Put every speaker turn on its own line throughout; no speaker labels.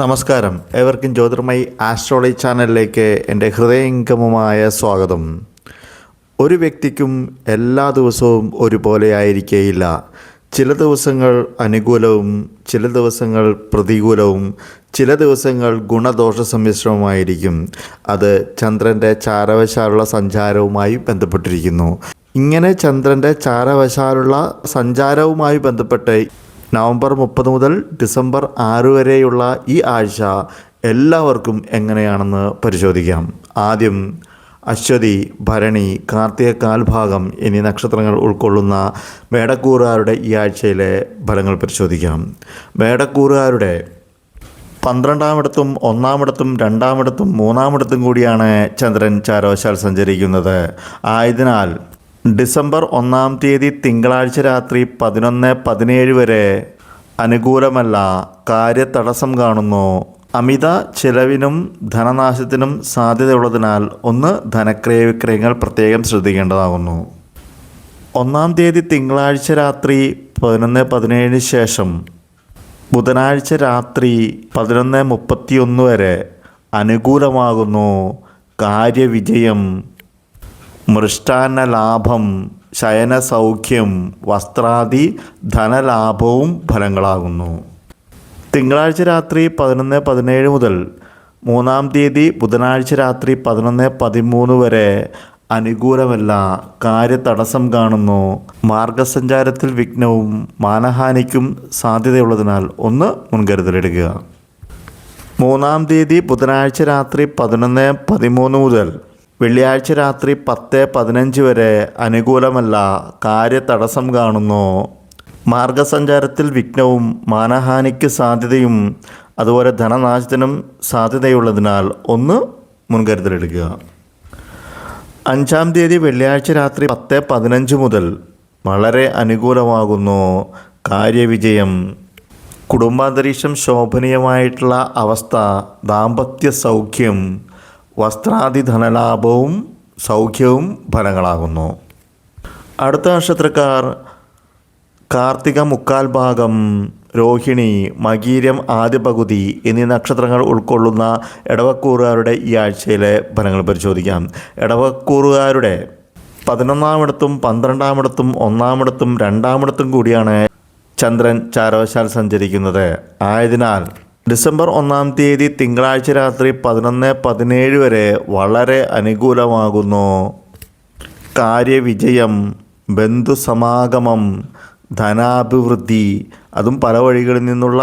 നമസ്കാരം. ഏവർക്കും ജ്യോതിർമയി ആസ്ട്രോളജി ചാനലിലേക്ക് എന്റെ ഹൃദയംഗമമായ സ്വാഗതം. ഒരു വ്യക്തിക്കും എല്ലാ ദിവസവും ഒരുപോലെ ആയിരിക്കേയില്ല. ചില ദിവസങ്ങൾ അനുകൂലവും ചില ദിവസങ്ങൾ പ്രതികൂലവും ചില ദിവസങ്ങൾ ഗുണദോഷ സമ്മിശ്രവുമായിരിക്കും അത് ചന്ദ്രന്റെ ചാരവശാലുള്ള സഞ്ചാരവുമായി ബന്ധപ്പെട്ടിരിക്കുന്നു. ഇങ്ങനെ ചന്ദ്രന്റെ ചാരവശാലുള്ള സഞ്ചാരവുമായി ബന്ധപ്പെട്ട് നവംബർ മുപ്പത് മുതൽ ഡിസംബർ ആറ് വരെയുള്ള ഈ ആഴ്ച എല്ലാവർക്കും എങ്ങനെയാണെന്ന് പരിശോധിക്കാം. ആദ്യം അശ്വതി ഭരണി കാർത്തിക കാൽഭാഗം എന്നീ നക്ഷത്രങ്ങൾ ഉൾക്കൊള്ളുന്ന മേടക്കൂറുകാരുടെ ഈ ആഴ്ചയിലെ ഫലങ്ങൾ പരിശോധിക്കാം. മേടക്കൂറുകാരുടെ പന്ത്രണ്ടാമിടത്തും ഒന്നാമിടത്തും രണ്ടാമിടത്തും മൂന്നാമിടത്തും കൂടിയാണ് ചന്ദ്രൻ ചാരവശാൽ സഞ്ചരിക്കുന്നത്. ആയതിനാൽ ഡിസംബർ ഒന്നാം തീയതി തിങ്കളാഴ്ച രാത്രി പതിനൊന്ന് പതിനേഴ് വരെ അനുകൂലമല്ല കാര്യതടസ്സം കാണുന്നു. അമിത ചെലവിനും ധനനാശത്തിനും സാധ്യതയുള്ളതിനാൽ ഒന്ന് ധനക്രയ വിക്രയങ്ങൾ പ്രത്യേകം ശ്രദ്ധിക്കേണ്ടതാകുന്നു. ഒന്നാം തീയതി തിങ്കളാഴ്ച രാത്രി പതിനൊന്ന് പതിനേഴിന് ശേഷം ബുധനാഴ്ച രാത്രി പതിനൊന്ന് മുപ്പത്തിയൊന്ന് വരെ അനുകൂലമാകുന്നു. കാര്യവിജയം മൃഷ്ടാന്ന ലാഭം ശയന സൗഖ്യം വസ്ത്രാദി ധനലാഭവും ഫലങ്ങളാകുന്നു. തിങ്കളാഴ്ച രാത്രി പതിനൊന്ന് പതിനേഴ് മുതൽ മൂന്നാം തീയതി ബുധനാഴ്ച രാത്രി പതിനൊന്ന് പതിമൂന്ന് വരെ അനുകൂലമല്ല കാര്യതടസ്സം കാണുന്നു. മാർഗസഞ്ചാരത്തിൽ വിഘ്നവും മാനഹാനിക്കും സാധ്യതയുള്ളതിനാൽ ഒന്ന് മുൻകരുതലെടുക്കുക മൂന്നാം തീയതി ബുധനാഴ്ച രാത്രി പതിനൊന്ന് പതിമൂന്ന് മുതൽ വെള്ളിയാഴ്ച രാത്രി പത്ത് പതിനഞ്ച് വരെ അനുകൂലമല്ല കാര്യതടസ്സം കാണുന്നു. മാർഗസഞ്ചാരത്തിൽ വിഘ്നവും മാനഹാനിക്ക് സാധ്യതയും അതുപോലെ ധനനാശത്തിനും സാധ്യതയുള്ളതിനാൽ ഒന്ന് മുൻകരുതലെടുക്കുക. അഞ്ചാം തീയതി വെള്ളിയാഴ്ച രാത്രി പത്ത് പതിനഞ്ച് മുതൽ വളരെ അനുകൂലമാകുന്നു കാര്യവിജയം. കുടുംബാന്തരീക്ഷം ശോഭനീയമായിട്ടുള്ള അവസ്ഥ ദാമ്പത്യ സൗഖ്യം വസ്ത്രാദി ധനലാഭവും സൗഖ്യവും ഫലങ്ങളാകുന്നു. അടുത്ത നക്ഷത്രക്കാർ കാർത്തിക മുക്കാൽ ഭാഗം രോഹിണി മകീരം ആദ്യ പകുതി എന്നീ നക്ഷത്രങ്ങൾ ഉൾക്കൊള്ളുന്ന ഇടവക്കൂറുകാരുടെ ഈ ആഴ്ചയിലെ ഫലങ്ങൾ പരിശോധിക്കാം. ഇടവക്കൂറുകാരുടെ പതിനൊന്നാമിടത്തും പന്ത്രണ്ടാമിടത്തും ഒന്നാമിടത്തും രണ്ടാമിടത്തും കൂടിയാണ് ചന്ദ്രൻ ചാരവശാൽ സഞ്ചരിക്കുന്നത്. ആയതിനാൽ ഡിസംബർ ഒന്നാം തീയതി തിങ്കളാഴ്ച രാത്രി പതിനൊന്ന് പതിനേഴ് വരെ വളരെ അനുകൂലമാകുന്നു. കാര്യവിജയം ബന്ധുസമാഗമം ധനാഭിവൃദ്ധി അതും പല വഴികളിൽ നിന്നുള്ള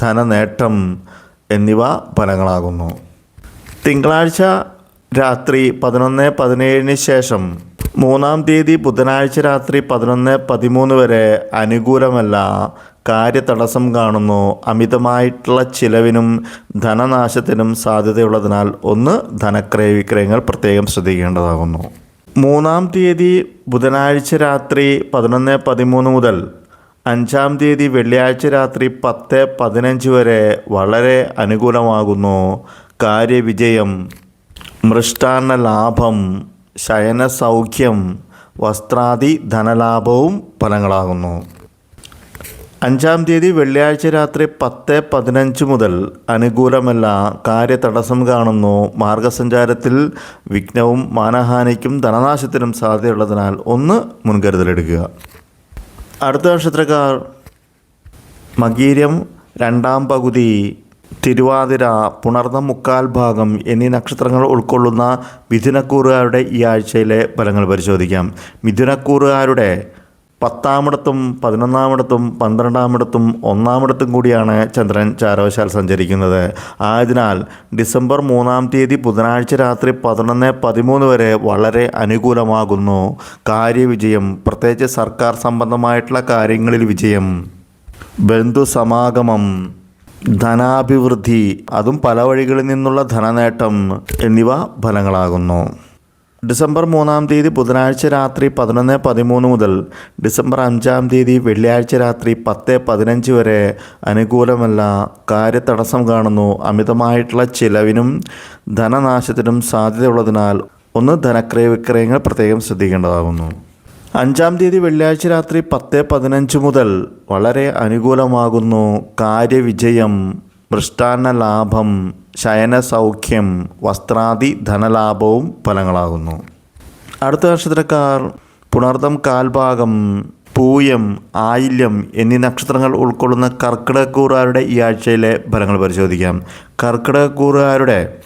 ധനനേട്ടം എന്നിവ ഫലങ്ങളാകുന്നു. തിങ്കളാഴ്ച രാത്രി പതിനൊന്ന് പതിനേഴിന് ശേഷം മൂന്നാം തീയതി ബുധനാഴ്ച രാത്രി പതിനൊന്ന് പതിമൂന്ന് വരെ അനുകൂലമല്ല കാര്യതടസ്സം കാണുന്നു. അമിതമായിട്ടുള്ള ചിലവിനും ധനനാശത്തിനും സാധ്യതയുള്ളതിനാൽ ഒന്ന് ധനക്രയ വിക്രയങ്ങൾ പ്രത്യേകം ശ്രദ്ധിക്കേണ്ടതാകുന്നു. മൂന്നാം തീയതി ബുധനാഴ്ച രാത്രി പതിനൊന്ന് പതിമൂന്ന് മുതൽ അഞ്ചാം തീയതി വെള്ളിയാഴ്ച രാത്രി പത്ത് പതിനഞ്ച് വരെ വളരെ അനുകൂലമാകുന്നു. കാര്യവിജയം മൃഷ്ടാന്ന ലാഭം ശയന സൗഖ്യം വസ്ത്രാദി ധനലാഭവും ഫലങ്ങളാകുന്നു. അഞ്ചാം തീയതി വെള്ളിയാഴ്ച രാത്രി പത്ത് പതിനഞ്ച് മുതൽ അനുകൂലമല്ല കാര്യതടസ്സം കാണുന്നു. മാർഗസഞ്ചാരത്തിൽ വിഘ്നവും മാനഹാനിക്കും ധനനാശത്തിനും സാധ്യതയുള്ളതിനാൽ ഒന്ന് മുൻകരുതലെടുക്കുക. അടുത്ത നക്ഷത്രക്കാർ മകീരം രണ്ടാം പകുതി തിരുവാതിര പുണർന്ന മുക്കാൽ ഭാഗം എന്നീ നക്ഷത്രങ്ങൾ ഉൾക്കൊള്ളുന്ന മിഥുനക്കൂറുകാരുടെ ഈ ആഴ്ചയിലെ ഫലങ്ങൾ പരിശോധിക്കാം. മിഥുനക്കൂറുകാരുടെ പത്താമിടത്തും പതിനൊന്നാമിടത്തും പന്ത്രണ്ടാമിടത്തും ഒന്നാമിടത്തും കൂടിയാണ് ചന്ദ്രൻ ചാരവശാൽ സഞ്ചരിക്കുന്നത്. ആയതിനാൽ ഡിസംബർ മൂന്നാം തീയതി ബുധനാഴ്ച രാത്രി പതിനൊന്ന് പതിമൂന്ന് വരെ വളരെ അനുകൂലമാകുന്നു. കാര്യവിജയം പ്രത്യേകിച്ച് സർക്കാർ സംബന്ധമായിട്ടുള്ള കാര്യങ്ങളിൽ വിജയം. ബന്ധുസമാഗമം ധനാഭിവൃദ്ധി അതും പല വഴികളിൽ നിന്നുള്ള ധനനേട്ടം എന്നിവ ഫലങ്ങളാകുന്നു. ഡിസംബർ മൂന്നാം തീയതി ബുധനാഴ്ച രാത്രി പതിനൊന്ന് പതിമൂന്ന് മുതൽ ഡിസംബർ അഞ്ചാം തീയതി വെള്ളിയാഴ്ച രാത്രി പത്ത് പതിനഞ്ച് വരെ അനുകൂലമല്ല കാര്യതടസ്സം കാണുന്നു. അമിതമായിട്ടുള്ള ചിലവിനും ധനനാശത്തിനും സാധ്യതയുള്ളതിനാൽ ഒന്ന് ധനക്രയ വിക്രയങ്ങൾ പ്രത്യേകം ശ്രദ്ധിക്കേണ്ടതാകുന്നു. അഞ്ചാം തീയതി വെള്ളിയാഴ്ച രാത്രി പത്ത് പതിനഞ്ച് മുതൽ വളരെ അനുകൂലമാകുന്നു. കാര്യവിജയം മൃഷ്ടാന്ന ലാഭം ശയന സൗഖ്യം വസ്ത്രാദി ധനലാഭവും ഫലങ്ങളാകുന്നു. അടുത്ത നക്ഷത്രക്കാർ പുണർദം കാൽഭാഗം പൂയം ആയില്യം എന്നീ നക്ഷത്രങ്ങൾ ഉൾക്കൊള്ളുന്ന കർക്കിടകക്കൂറുകാരുടെ ഈ ആഴ്ചയിലെ ഫലങ്ങൾ പരിശോധിക്കാം. കർക്കിടകക്കൂറുകാരുടെ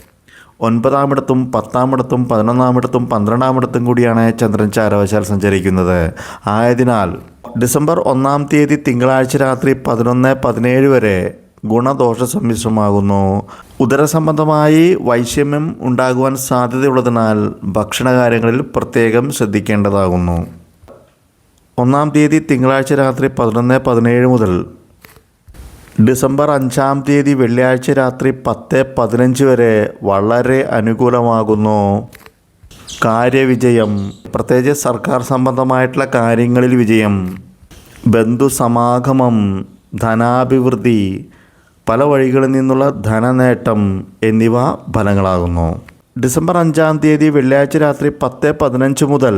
ഒൻപതാമിടത്തും പത്താമിടത്തും പതിനൊന്നാമിടത്തും പന്ത്രണ്ടാമിടത്തും കൂടിയാണ് ചന്ദ്രൻ ചാരവശാൽ സഞ്ചരിക്കുന്നത്. ആയതിനാൽ ഡിസംബർ ഒന്നാം തീയതി തിങ്കളാഴ്ച രാത്രി പതിനൊന്ന് പതിനേഴ് വരെ ഗുണദോഷ സമ്മിശ്രമാകുന്നു ഉദരസംബന്ധമായി വൈഷമ്യം ഉണ്ടാകുവാൻ സാധ്യതയുള്ളതിനാൽ ഭക്ഷണകാര്യങ്ങളിൽ പ്രത്യേകം ശ്രദ്ധിക്കേണ്ടതാകുന്നു. ഒന്നാം തീയതി തിങ്കളാഴ്ച രാത്രി പതിനൊന്ന് പതിനേഴ് മുതൽ. ഡിസംബർ അഞ്ചാം തീയതി വെള്ളിയാഴ്ച രാത്രി പത്ത് പതിനഞ്ച് വരെ വളരെ അനുകൂലമാകുന്നു. കാര്യവിജയം. പ്രത്യേകിച്ച് സർക്കാർ സംബന്ധമായിട്ടുള്ള കാര്യങ്ങളിൽ വിജയം. ബന്ധുസമാഗമം ധനാഭിവൃദ്ധി പല വഴികളിൽ നിന്നുള്ള ധനനേട്ടം എന്നിവ ഫലങ്ങളാകുന്നു. ഡിസംബർ അഞ്ചാം തീയതി വെള്ളിയാഴ്ച രാത്രി പത്ത് പതിനഞ്ച് മുതൽ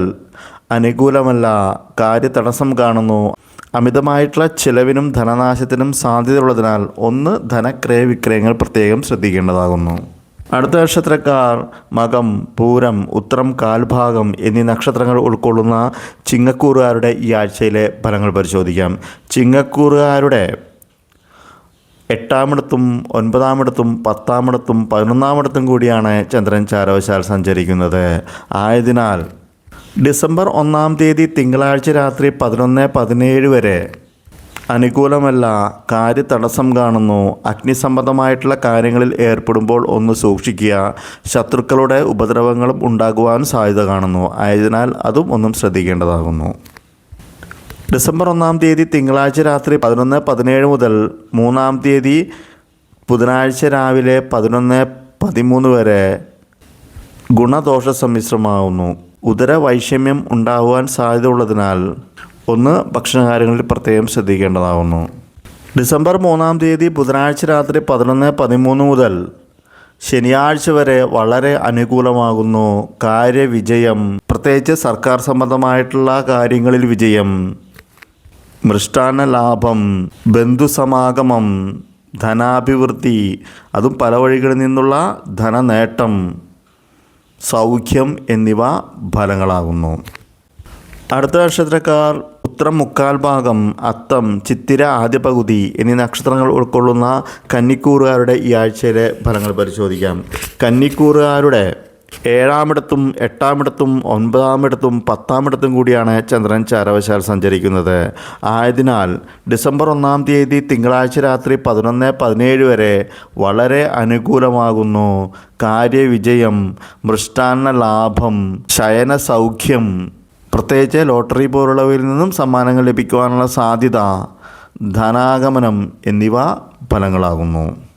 അനുകൂലമല്ല കാര്യതടസ്സം കാണുന്നു. അമിതമായിട്ടുള്ള ചിലവിനും ധനനാശത്തിനും സാധ്യതയുള്ളതിനാൽ ഒന്ന് ധനക്രയ വിക്രയങ്ങൾ പ്രത്യേകം ശ്രദ്ധിക്കേണ്ടതാകുന്നു. അടുത്ത നക്ഷത്രക്കാർ മകം പൂരം ഉത്തരം കാൽഭാഗം എന്നീ നക്ഷത്രങ്ങൾ ഉൾക്കൊള്ളുന്ന ചിങ്ങക്കൂറുകാരുടെ ഈ ആഴ്ചയിലെ ഫലങ്ങൾ പരിശോധിക്കാം. ചിങ്ങക്കൂറുകാരുടെ എട്ടാമിടത്തും ഒൻപതാമിടത്തും പത്താമിടത്തും പതിനൊന്നാമിടത്തും കൂടിയാണ് ചന്ദ്രൻ ചാരവശാൽ സഞ്ചരിക്കുന്നത്. ആയതിനാൽ ഡിസംബർ ഒന്നാം തീയതി തിങ്കളാഴ്ച രാത്രി പതിനൊന്ന് പതിനേഴ് വരെ അനുകൂലമല്ല കാര്യതടസ്സം കാണുന്നു. അഗ്നിസംബന്ധമായിട്ടുള്ള കാര്യങ്ങളിൽ ഏർപ്പെടുമ്പോൾ ഒന്ന് സൂക്ഷിക്കുക. ശത്രുക്കളുടെ ഉപദ്രവങ്ങളും ഉണ്ടാകുവാൻ സാധ്യത കാണുന്നു. ആയതിനാൽ അതും ഒന്നും ശ്രദ്ധിക്കേണ്ടതാകുന്നു. ഡിസംബർ ഒന്നാം തീയതി തിങ്കളാഴ്ച രാത്രി പതിനൊന്ന് പതിനേഴ് മുതൽ മൂന്നാം തീയതി ബുധനാഴ്ച രാവിലെ പതിനൊന്ന് പതിമൂന്ന് വരെ ഗുണദോഷ സമ്മിശ്രമാവുന്നു ഉദര വൈഷമ്യം ഉണ്ടാകുവാൻ സാധ്യതയുള്ളതിനാൽ ഒന്ന് ഭക്ഷണകാര്യങ്ങളിൽ പ്രത്യേകം ശ്രദ്ധിക്കേണ്ടതാകുന്നു ഡിസംബർ മൂന്നാം തീയതി ബുധനാഴ്ച രാത്രി പതിനൊന്ന് പതിമൂന്ന് മുതൽ ശനിയാഴ്ച വരെ വളരെ അനുകൂലമാകുന്നു. കാര്യവിജയം. പ്രത്യേകിച്ച് സർക്കാർ സംബന്ധമായിട്ടുള്ള കാര്യങ്ങളിൽ വിജയം. മൃഷ്ടാന്ന ലാഭം ബന്ധുസമാഗമം ധനാഭിവൃദ്ധി അതും പല വഴികളിൽ നിന്നുള്ള ധനനേട്ടം സൗഖ്യം എന്നിവ ഫലങ്ങളാകുന്നു. അടുത്ത നക്ഷത്രക്കാർ ഉത്തരം മുക്കാൽ ഭാഗം അത്തം ചിത്തിര ആദ്യ പകുതി എന്നീ നക്ഷത്രങ്ങൾ ഉൾക്കൊള്ളുന്ന കന്നിക്കൂറുകാരുടെ ഈ ആഴ്ചയിലെ ഫലങ്ങൾ പരിശോധിക്കാം. കന്നിക്കൂറുകാരുടെ ഏഴാമിടത്തും എട്ടാമിടത്തും ഒൻപതാമിടത്തും പത്താമിടത്തും കൂടിയാണ് ചന്ദ്രൻ ചാരവശാൽ സഞ്ചരിക്കുന്നത്. ആയതിനാൽ ഡിസംബർ ഒന്നാം തീയതി തിങ്കളാഴ്ച രാത്രി പതിനൊന്ന് പതിനേഴ് വരെ വളരെ അനുകൂലമാകുന്നു. കാര്യവിജയം മൃഷ്ടാന്ന ലാഭം ശയന സൗഖ്യം പ്രത്യേകിച്ച് ലോട്ടറി പോലുള്ളവയിൽ നിന്നും സമ്മാനങ്ങൾ ലഭിക്കുവാനുള്ള സാധ്യത ധനാഗമനം എന്നിവ ഫലങ്ങളാകുന്നു.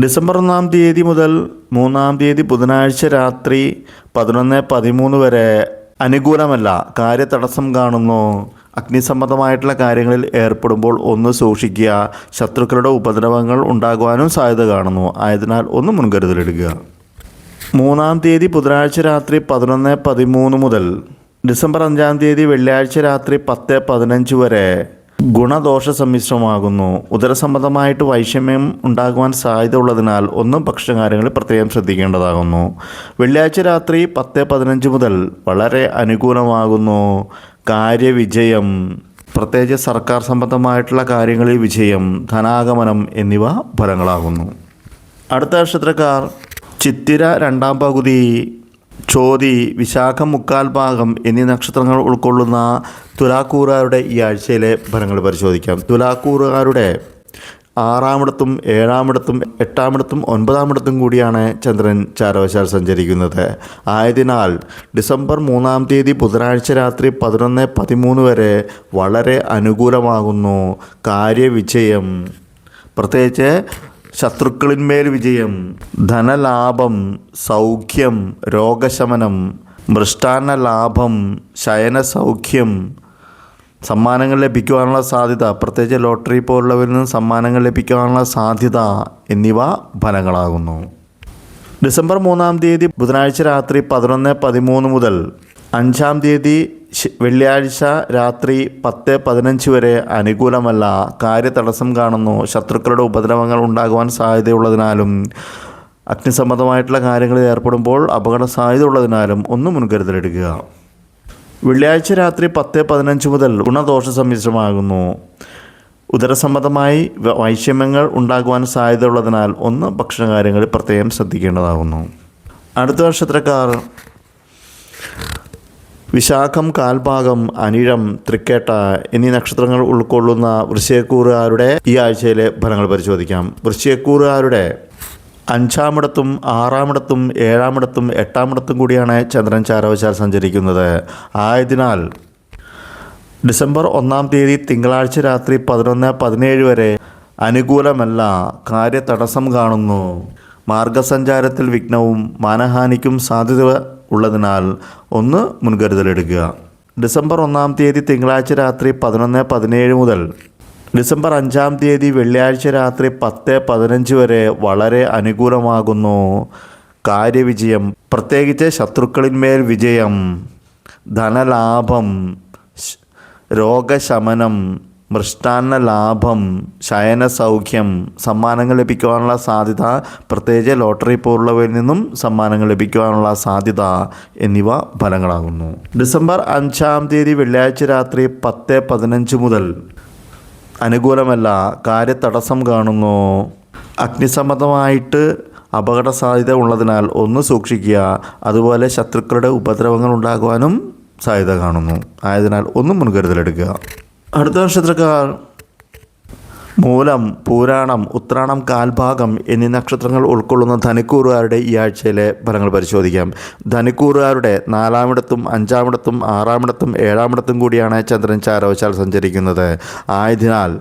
ഡിസംബർ ഒന്നാം തീയതി മുതൽ മൂന്നാം തീയതി ബുധനാഴ്ച രാത്രി പതിനൊന്ന് പതിമൂന്ന് വരെ അനുകൂലമല്ല. കാര്യതടസ്സം കാണുന്നു. അഗ്നിസംബന്ധമായിട്ടുള്ള കാര്യങ്ങളിൽ ഏർപ്പെടുമ്പോൾ ഒന്ന് സൂക്ഷിക്കുക. ശത്രുക്കളുടെ ഉപദ്രവങ്ങൾ ഉണ്ടാകുവാനും സാധ്യത കാണുന്നു. ആയതിനാൽ ഒന്ന് മുൻകരുതലെടുക്കുക മൂന്നാം തീയതി ബുധനാഴ്ച രാത്രി പതിനൊന്ന് പതിമൂന്ന് മുതൽ ഡിസംബർ അഞ്ചാം തീയതി വെള്ളിയാഴ്ച രാത്രി പത്ത് പതിനഞ്ച് വരെ ഗുണദോഷ സമ്മിശ്രമാകുന്നു ഉദരസംബന്ധമായിട്ട് വൈഷമ്യം ഉണ്ടാകുവാൻ സാധ്യത ഉള്ളതിനാൽ ഒന്നും ഭക്ഷണകാര്യങ്ങളിൽ പ്രത്യേകം ശ്രദ്ധിക്കേണ്ടതാകുന്നു. വെള്ളിയാഴ്ച രാത്രി പത്ത് പതിനഞ്ച് മുതൽ വളരെ അനുകൂലമാകുന്നു. കാര്യവിജയം. പ്രത്യേകിച്ച് സർക്കാർ സംബന്ധമായിട്ടുള്ള കാര്യങ്ങളിൽ വിജയം ധനാഗമനം എന്നിവ ഫലങ്ങളാകുന്നു. അടുത്ത നക്ഷത്രക്കാർ ചിത്തിര രണ്ടാം പകുതി. ചോതി വിശാഖം മുക്കാൽ ഭാഗം എന്നീ നക്ഷത്രങ്ങൾ ഉൾക്കൊള്ളുന്ന തുലാക്കൂറുകാരുടെ ഈ ആഴ്ചയിലെ ഫലങ്ങൾ പരിശോധിക്കാം. തുലാക്കൂറുകാരുടെ ആറാമിടത്തും ഏഴാമിടത്തും എട്ടാമിടത്തും ഒൻപതാമിടത്തും കൂടിയാണ് ചന്ദ്രൻ ചാരവശാൽ സഞ്ചരിക്കുന്നത്. ആയതിനാൽ ഡിസംബർ മൂന്നാം തീയതി ബുധനാഴ്ച രാത്രി പതിനൊന്ന് പതിമൂന്ന് വരെ വളരെ അനുകൂലമാകുന്നു. കാര്യവിജയം. പ്രത്യേകിച്ച് ശത്രുക്കളിന്മേൽ വിജയം ധനലാഭം സൗഖ്യം രോഗശമനം മൃഷ്ടാന്ന ലാഭം ശയന സൗഖ്യം സമ്മാനങ്ങൾ ലഭിക്കുവാനുള്ള സാധ്യത പ്രത്യേകിച്ച് ലോട്ടറി പോലുള്ളവരിൽ നിന്ന് സമ്മാനങ്ങൾ ലഭിക്കുവാനുള്ള സാധ്യത എന്നിവ ഫലങ്ങളാകുന്നു. ഡിസംബർ മൂന്നാം തീയതി ബുധനാഴ്ച രാത്രി പതിനൊന്ന് പതിമൂന്ന് മുതൽ അഞ്ചാം തീയതി വെള്ളിയാഴ്ച രാത്രി പത്ത് പതിനഞ്ച് വരെ അനുകൂലമല്ല. കാര്യതടസ്സം കാണുന്നു. ശത്രുക്കളുടെ ഉപദ്രവങ്ങൾ ഉണ്ടാകുവാൻ സാധ്യതയുള്ളതിനാലും അഗ്നിസംബന്ധമായിട്ടുള്ള കാര്യങ്ങളിൽ ഏർപ്പെടുമ്പോൾ അപകട സാധ്യത ഉള്ളതിനാലും ഒന്ന് മുൻകരുതലെടുക്കുക. വെള്ളിയാഴ്ച രാത്രി പത്ത് പതിനഞ്ച് മുതൽ ഗുണദോഷ സമ്മിശ്രമാകുന്നു. ഉദരസംബന്ധമായി വൈഷമ്യങ്ങൾ ഉണ്ടാകുവാൻ സാധ്യതയുള്ളതിനാൽ ഒന്ന് ഭക്ഷണകാര്യങ്ങളിൽ പ്രത്യേകം ശ്രദ്ധിക്കേണ്ടതാകുന്നു. അടുത്ത നക്ഷത്രക്കാർ വിശാഖം കാൽഭാഗം അനിഴം തൃക്കേട്ട എന്നീ നക്ഷത്രങ്ങൾ ഉൾക്കൊള്ളുന്ന വൃശ്ചയക്കൂറുകാരുടെ ഈ ആഴ്ചയിലെ ഫലങ്ങൾ പരിശോധിക്കാം. വൃശ്ചയക്കൂറുകാരുടെ അഞ്ചാമിടത്തും ആറാമിടത്തും ഏഴാമിടത്തും എട്ടാമിടത്തും കൂടിയാണ് ചന്ദ്രൻ ചാരവശാൽ സഞ്ചരിക്കുന്നത്. ആയതിനാൽ ഡിസംബർ ഒന്നാം തീയതി തിങ്കളാഴ്ച രാത്രി പതിനൊന്ന് പതിനേഴ് വരെ അനുകൂലമല്ല കാര്യതടസ്സം കാണുന്നു. മാർഗസഞ്ചാരത്തിൽ വിഘ്നവും മാനഹാനിക്കും സാധ്യത ഉള്ളതിനാൽ ഒന്ന് മുൻകരുതലെടുക്കുക ഡിസംബർ ഒന്നാം തീയതി തിങ്കളാഴ്ച രാത്രി പതിനൊന്ന് പതിനേഴ് മുതൽ. ഡിസംബർ അഞ്ചാം തീയതി വെള്ളിയാഴ്ച രാത്രി പത്ത് പതിനഞ്ച് വരെ വളരെ അനുകൂലമാകുന്നു. കാര്യവിജയം. പ്രത്യേകിച്ച് ശത്രുക്കളിന്മേൽ വിജയം. ധനലാഭം. രോഗശമനം. മൃഷ്ടാന്ന ലാഭം ശയന സൗഖ്യം സമ്മാനങ്ങൾ ലഭിക്കുവാനുള്ള സാധ്യത പ്രത്യേകിച്ച് ലോട്ടറി പോലുള്ളവരിൽ നിന്നും സമ്മാനങ്ങൾ ലഭിക്കുവാനുള്ള സാധ്യത എന്നിവ ഫലങ്ങളാകുന്നു. ഡിസംബർ അഞ്ചാം തീയതി വെള്ളിയാഴ്ച രാത്രി പത്ത് പതിനഞ്ച് മുതൽ. അനുകൂലമല്ല കാര്യതടസ്സം കാണുന്നു. അഗ്നിസംബന്ധമായിട്ട് അപകട സാധ്യത ഉള്ളതിനാൽ ഒന്ന് സൂക്ഷിക്കുക. അതുപോലെ ശത്രുക്കളുടെ ഉപദ്രവങ്ങൾ ഉണ്ടാകുവാനും സാധ്യത കാണുന്നു. ആയതിനാൽ ഒന്നും മുൻകരുതലെടുക്കുക. അടുത്ത നക്ഷത്രക്കാർ. മൂലം പൂരാണം ഉത്രാണം കാൽഭാഗം എന്നീ നക്ഷത്രങ്ങൾ ഉൾക്കൊള്ളുന്ന ധനിക്കൂറുകാരുടെ ഈ ആഴ്ചയിലെ ഫലങ്ങൾ പരിശോധിക്കാം. ധനിക്കൂറുകാരുടെ നാലാമിടത്തും അഞ്ചാമിടത്തും ആറാമിടത്തും ഏഴാമിടത്തും കൂടിയാണ് ചന്ദ്രൻ ചാരവശാൽ സഞ്ചരിക്കുന്നത്. ആയതിനാൽ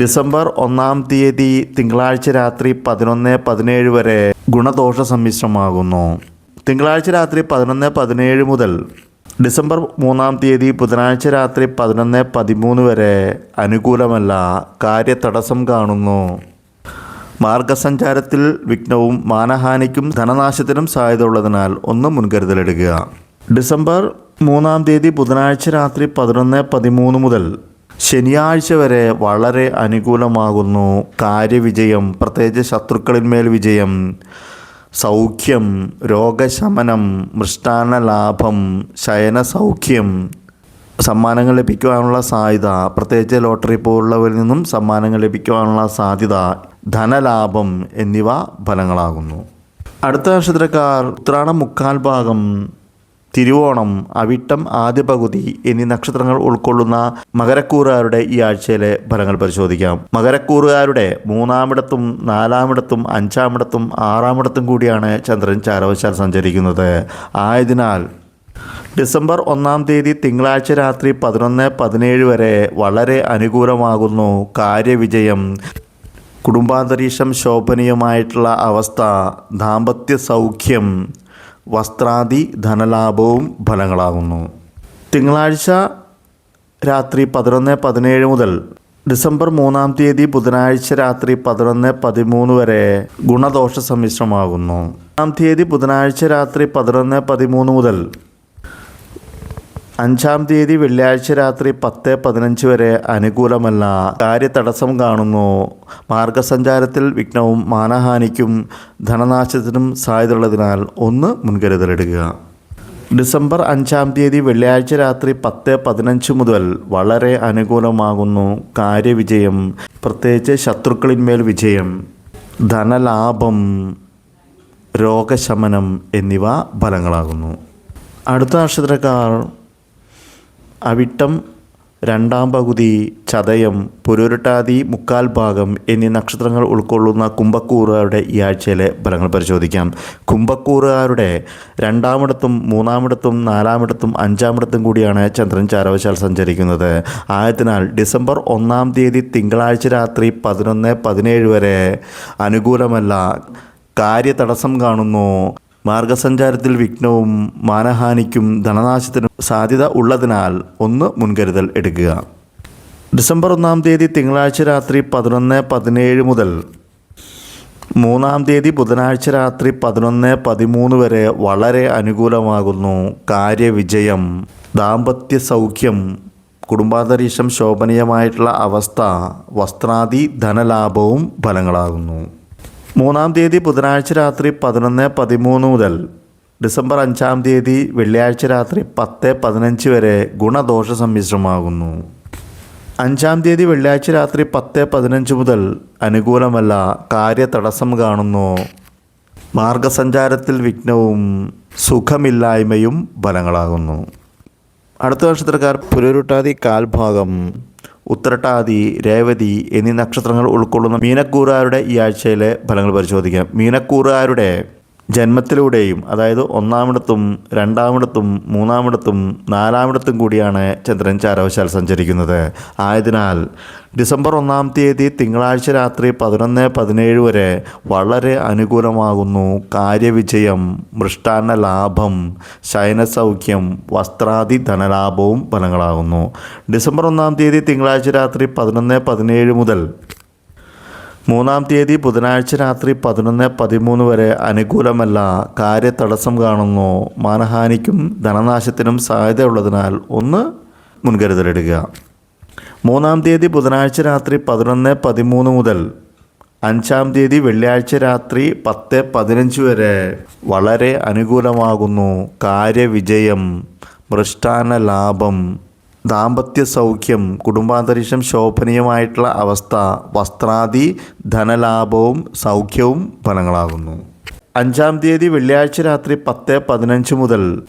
ഡിസംബർ ഒന്നാം തീയതി തിങ്കളാഴ്ച രാത്രി പതിനൊന്ന് പതിനേഴ് വരെ ഗുണദോഷ സമ്മിശ്രമാകുന്നു. തിങ്കളാഴ്ച രാത്രി പതിനൊന്ന് പതിനേഴ് മുതൽ ഡിസംബർ മൂന്നാം തീയതി ബുധനാഴ്ച രാത്രി പതിനൊന്ന് പതിമൂന്ന് വരെ അനുകൂലമല്ല കാര്യതടസ്സം കാണുന്നു. മാർഗസഞ്ചാരത്തിൽ വിഘ്നവും മാനഹാനിക്കും ധനനാശത്തിനും സാധ്യത ഉള്ളതിനാൽ ഒന്ന് മുൻകരുതലെടുക്കുക. ഡിസംബർ മൂന്നാം തീയതി ബുധനാഴ്ച രാത്രി പതിനൊന്ന് പതിമൂന്ന് മുതൽ ശനിയാഴ്ച വരെ വളരെ അനുകൂലമാകുന്നു. കാര്യവിജയം പ്രത്യേകിച്ച് ശത്രുക്കളിന്മേൽ വിജയം സൗഖ്യം രോഗശമനം മൃഷ്ടാന ലാഭം ശയന സൗഖ്യം സമ്മാനങ്ങൾ ലഭിക്കുവാനുള്ള സാധ്യത പ്രത്യേകിച്ച് ലോട്ടറി പോലുള്ളവരിൽ നിന്നും സമ്മാനങ്ങൾ ലഭിക്കുവാനുള്ള സാധ്യത ധനലാഭം എന്നിവ ഫലങ്ങളാകുന്നു. അടുത്ത നക്ഷത്രക്കാർ ഉത്രാണ മുക്കാൽ ഭാഗം തിരുവോണം അവിട്ടം ആദ്യ പകുതി എന്നീ നക്ഷത്രങ്ങൾ ഉൾക്കൊള്ളുന്ന മകരക്കൂറുകാരുടെ ഈ ആഴ്ചയിലെ ഫലങ്ങൾ പരിശോധിക്കാം. മകരക്കൂറുകാരുടെ മൂന്നാമിടത്തും നാലാമിടത്തും അഞ്ചാമിടത്തും ആറാമിടത്തും കൂടിയാണ് ചന്ദ്രൻ ചാരവശാൽ സഞ്ചരിക്കുന്നത്. ആയതിനാൽ ഡിസംബർ ഒന്നാം തീയതി തിങ്കളാഴ്ച രാത്രി പതിനൊന്ന് പതിനേഴ് വരെ വളരെ അനുകൂലമാകുന്നു. കാര്യവിജയം കുടുംബാന്തരീക്ഷം ശോഭനീയമായിട്ടുള്ള അവസ്ഥ ദാമ്പത്യ സൗഖ്യം വസ്ത്രാദി ധനലാഭവും ഫലങ്ങളാകുന്നു. തിങ്കളാഴ്ച രാത്രി പതിനൊന്ന് പതിനേഴ് മുതൽ ഡിസംബർ മൂന്നാം തീയതി ബുധനാഴ്ച രാത്രി പതിനൊന്ന് പതിമൂന്ന് വരെ ഗുണദോഷ സമ്മിശ്രമാകുന്നു. മൂന്നാം തീയതി ബുധനാഴ്ച രാത്രി പതിനൊന്ന് പതിമൂന്ന് മുതൽ അഞ്ചാം തീയതി വെള്ളിയാഴ്ച രാത്രി പത്ത് പതിനഞ്ച് വരെ അനുകൂലമല്ല. കാര്യതടസ്സം കാണുന്നു. മാർഗസഞ്ചാരത്തിൽ വിഘ്നവും മാനഹാനിക്കും ധനനാശത്തിനും സാധ്യതയുള്ളതിനാൽ ഒന്ന് മുൻകരുതലെടുക്കുക ഡിസംബർ അഞ്ചാം തീയതി വെള്ളിയാഴ്ച രാത്രി പത്ത് പതിനഞ്ച് മുതൽ വളരെ അനുകൂലമാകുന്നു. കാര്യവിജയം. പ്രത്യേകിച്ച് ശത്രുക്കളിന്മേൽ വിജയം. ധനലാഭം. രോഗശമനം എന്നിവ ഫലങ്ങളാകുന്നു. അടുത്ത നക്ഷത്രക്കാർ അവിട്ടം രണ്ടാം പകുതി ചതയം പുരുരുട്ടാതി മുക്കാൽ ഭാഗം എന്നീ നക്ഷത്രങ്ങൾ ഉൾക്കൊള്ളുന്ന കുംഭക്കൂറുകാരുടെ ഈ ആഴ്ചയിലെ ഫലങ്ങൾ പരിശോധിക്കാം. കുംഭക്കൂറുകാരുടെ രണ്ടാമിടത്തും മൂന്നാമിടത്തും നാലാമിടത്തും അഞ്ചാമിടത്തും കൂടിയാണ് ചന്ദ്രൻ ചാരവശാൽ സഞ്ചരിക്കുന്നത്. ആയതിനാൽ ഡിസംബർ ഒന്നാം തീയതി തിങ്കളാഴ്ച രാത്രി പതിനൊന്ന് പതിനേഴ് വരെ അനുകൂലമല്ല. കാര്യതടസ്സം കാണുന്നു. മാർഗസഞ്ചാരത്തിൽ വിഘ്നവും മാനഹാനിക്കും ധനനാശത്തിനും സാധ്യത ഉള്ളതിനാൽ ഒന്ന് മുൻകരുതൽ എടുക്കുക. ഡിസംബർ ഒന്നാം തീയതി തിങ്കളാഴ്ച രാത്രി പതിനൊന്ന് പതിനേഴ് മുതൽ മൂന്നാം തീയതി ബുധനാഴ്ച രാത്രി പതിനൊന്ന് പതിമൂന്ന് വരെ വളരെ അനുകൂലമാകുന്നു. കാര്യവിജയം ദാമ്പത്യ സൗഖ്യം കുടുംബാന്തരീക്ഷം ശോഭനീയമായിട്ടുള്ള അവസ്ഥ വസ്ത്രാദി ധനലാഭവും ഫലങ്ങളാകുന്നു. മൂന്നാം തീയതി ബുധനാഴ്ച രാത്രി പതിനൊന്ന് പതിമൂന്ന് മുതൽ ഡിസംബർ അഞ്ചാം തീയതി വെള്ളിയാഴ്ച രാത്രി പത്ത് പതിനഞ്ച് വരെ ഗുണദോഷ സമ്മിശ്രമാകുന്നു. അഞ്ചാം തീയതി വെള്ളിയാഴ്ച രാത്രി പത്ത് പതിനഞ്ച് മുതൽ അനുകൂലമല്ല കാര്യതടസ്സം കാണുന്നു. മാർഗസഞ്ചാരത്തിൽ വിഘ്നവും സുഖമില്ലായ്മയും ഫലങ്ങളാകുന്നു. അടുത്ത നക്ഷത്രക്കാർ പുരുരുട്ടാതി കാൽഭാഗം ഉത്തരട്ടാതി രേവതി എന്നീ നക്ഷത്രങ്ങൾ ഉൾക്കൊള്ളുന്ന മീനക്കൂറുകാരുടെ ഈ ആഴ്ചയിലെ ഫലങ്ങൾ പരിശോധിക്കാം. മീനക്കൂറുകാരുടെ ജന്മത്തിലൂടെയും അതായത് ഒന്നാമിടത്തും രണ്ടാമിടത്തും മൂന്നാമിടത്തും നാലാമിടത്തും കൂടിയാണ് ചന്ദ്രൻ ചാരവശാൽ സഞ്ചരിക്കുന്നത്. ആയതിനാൽ ഡിസംബർ ഒന്നാം തീയതി തിങ്കളാഴ്ച രാത്രി പതിനൊന്ന് പതിനേഴ് വരെ വളരെ അനുകൂലമാകുന്നു. കാര്യവിജയം മൃഷ്ടാന്ന ലാഭം ശയനസൗഖ്യം വസ്ത്രാദി ധനലാഭവും ഫലങ്ങളാകുന്നു. ഡിസംബർ ഒന്നാം തീയതി തിങ്കളാഴ്ച രാത്രി പതിനൊന്ന് പതിനേഴ് മുതൽ മൂന്നാം തീയതി ബുധനാഴ്ച രാത്രി പതിനൊന്ന് പതിമൂന്ന് വരെ അനുകൂലമല്ല. കാര്യതടസ്സം കാണുന്നു. മാനഹാനിക്കും ധനനാശത്തിനും സാധ്യതയുള്ളതിനാൽ ഒന്ന് മുൻകരുതലെടുക്കുക മൂന്നാം തീയതി ബുധനാഴ്ച രാത്രി പതിനൊന്ന് പതിമൂന്ന് മുതൽ അഞ്ചാം തീയതി വെള്ളിയാഴ്ച രാത്രി പത്ത് പതിനഞ്ച് വരെ വളരെ അനുകൂലമാകുന്നു. കാര്യവിജയം മൃഷ്ടാന ലാഭം ദാമ്പത്യ സൗഖ്യം കുടുംബാന്തരീക്ഷം ശോഭനീയമായിട്ടുള്ള അവസ്ഥ വസ്ത്രാദി ധനലാഭവും സൗഖ്യവും ഫലങ്ങളാകുന്നു. അഞ്ചാം തീയതി വെള്ളിയാഴ്ച രാത്രി പത്ത് പതിനഞ്ച് മുതൽ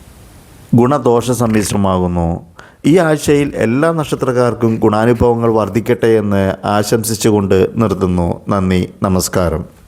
ഗുണദോഷ സമ്മിശ്രമാകുന്നു. ഈ ആഴ്ചയിൽ എല്ലാ നക്ഷത്രക്കാർക്കും ഗുണാനുഭവങ്ങൾ വർദ്ധിക്കട്ടെ എന്ന് ആശംസിച്ചുകൊണ്ട് നിർത്തുന്നു. നന്ദി നമസ്കാരം.